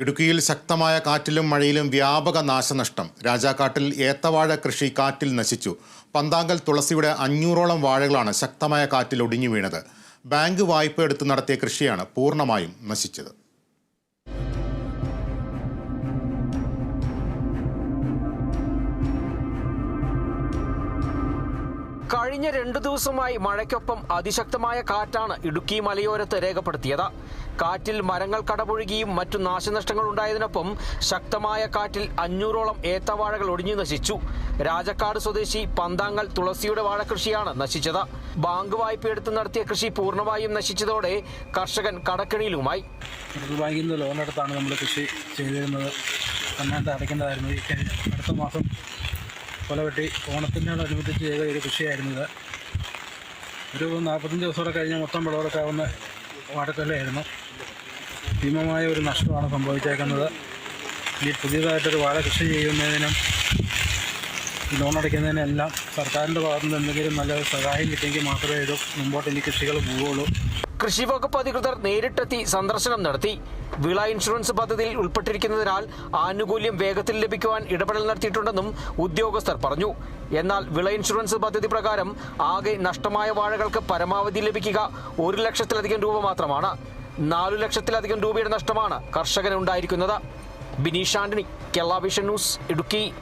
ഇടുക്കിയിൽ ശക്തമായ കാറ്റിലും മഴയിലും വ്യാപക നാശനഷ്ടം. രാജാക്കാട്ടിൽ ഏത്തവാഴ കൃഷി കാറ്റിൽ നശിച്ചു. പന്താങ്കൽ തുളസിയുടെ അഞ്ഞൂറോളം വാഴകളാണ് ശക്തമായ കാറ്റിൽ ഒടിഞ്ഞു വീണത്. ബാങ്ക് വായ്പ എടുത്ത് നടത്തിയ കൃഷിയാണ് പൂർണമായും നശിച്ചത്. കഴിഞ്ഞ രണ്ടു ദിവസമായി മഴയ്ക്കൊപ്പം അതിശക്തമായ കാറ്റാണ് ഇടുക്കി മലയോരത്ത് രേഖപ്പെടുത്തിയത്. കാറ്റിൽ മരങ്ങൾ കടപുഴുകിയും മറ്റു നാശനഷ്ടങ്ങൾ ഉണ്ടായതിനൊപ്പം ശക്തമായ കാറ്റിൽ അഞ്ഞൂറോളം ഏത്തവാഴകൾ ഒടിഞ്ഞു നശിച്ചു. രാജക്കാട് സ്വദേശി പന്താങ്ങൽ തുളസിയുടെ വാഴകൃഷിയാണ് നശിച്ചത്. ബാങ്ക് വായ്പയെടുത്ത് നടത്തിയ കൃഷി പൂർണമായും നശിച്ചതോടെ കർഷകൻ കടക്കെണിയിലുമായി. ബാങ്കിൽ ലോൺ നമ്മൾ കൃഷി ചെയ്തിരുന്നത്. അടുത്ത മാസം കൊലവെട്ടി ഓണത്തിനോടനുബന്ധിച്ച് ചെയ്ത ഒരു കൃഷിയായിരുന്നു ഇത്. ഒരു നാൽപ്പത്തഞ്ച് ദിവസത്തോടെ കഴിഞ്ഞാൽ മൊത്തം വിളവെടുക്കാവുന്ന വാഴക്കൊല്ലയായിരുന്നു. ഭീമമായ ഒരു നഷ്ടമാണ് സംഭവിച്ചേക്കുന്നത്. ഈ പുതിയതായിട്ടൊരു വാഴ കൃഷി ചെയ്യുന്നതിനും ലോൺ എല്ലാം സർക്കാരിന്റെ ഭാഗത്തുനിന്ന് എന്തെങ്കിലും നല്ല സഹായം കിട്ടിയെങ്കിൽ മാത്രമേ ഇത് മുമ്പോട്ട് ഇനി കൃഷികൾ പോവുകയുള്ളൂ. കൃഷി വകുപ്പ് അധികൃതർ നേരിട്ടെത്തി സന്ദർശനം നടത്തി. വിള ഇൻഷുറൻസ് പദ്ധതിയിൽ ഉൾപ്പെട്ടിരിക്കുന്നതിനാൽ ആനുകൂല്യം വേഗത്തിൽ ലഭിക്കുവാൻ ഇടപെടൽ നടത്തിയിട്ടുണ്ടെന്നും ഉദ്യോഗസ്ഥർ പറഞ്ഞു. എന്നാൽ വിള ഇൻഷുറൻസ് പദ്ധതി പ്രകാരം ആകെ നഷ്ടമായ വാഴകൾക്ക് പരമാവധി ലഭിക്കുക ഒരു ലക്ഷത്തിലധികം രൂപ മാത്രമാണ്. നാലു ലക്ഷത്തിലധികം രൂപയുടെ നഷ്ടമാണ് കർഷകനുണ്ടായിരിക്കുന്നത്. Bineesh Antony Kerala vision news Idukki.